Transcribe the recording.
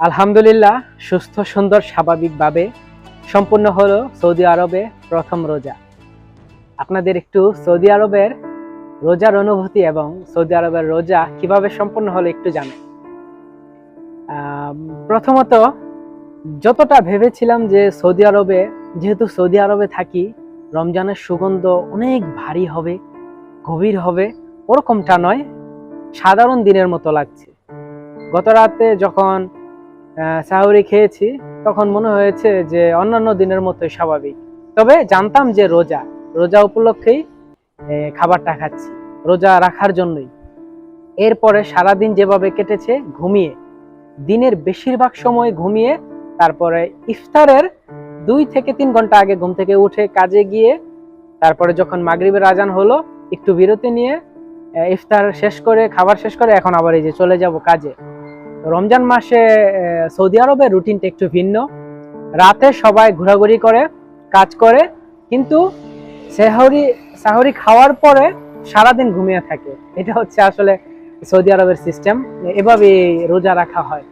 আলহামদুলিল্লাহ, সুস্থ, সুন্দর, স্বাভাবিকভাবে সম্পূর্ণ হলো সৌদি আরবে প্রথম রোজা। আপনাদের একটু সৌদি আরবের রোজার অনুভূতি এবং সৌদি আরবের রোজা কীভাবে সম্পূর্ণ হলো একটু জানেন। প্রথমত যতটা ভেবেছিলাম যে সৌদি আরবে, যেহেতু সৌদি আরবে থাকি, রমজানের সুগন্ধ অনেক ভারী হবে, গভীর হবে, ওরকমটা নয়, সাধারণ দিনের মতো লাগছে। গত রাতে যখন সাহুরি খেয়েছি, তখন মনে হয়েছে যে অন্যান্য দিনের মতোই স্বাভাবিক। তবে জানতাম যে রোজা রোজা উপলক্ষেই খাবারটা খাচ্ছি, রোজা রাখার জন্যই। এরপরে সারাদিন যেভাবে কেটেছে, ঘুমিয়ে, দিনের বেশিরভাগ সময় ঘুমিয়ে, তারপরে ইফতারের দুই থেকে তিন ঘণ্টা আগে ঘুম থেকে উঠে কাজে গিয়ে, তারপরে যখন মাগরিবের আজান হলো, একটু বিরতি নিয়ে ইফতার শেষ করে, খাবার শেষ করে, এখন আবার এই যে চলে যাব কাজে। রমজান মাসে সৌদি আরবের রুটিনটা একটু ভিন্ন। রাতে সবাই ঘোরাঘুরি করে, কাজ করে, কিন্তু সেহরি, সাহরি খাওয়ার পরে সারাদিন ঘুমিয়ে থাকে। এটা হচ্ছে আসলে সৌদি আরবের সিস্টেম এভাবেই রোজা রাখা হয়।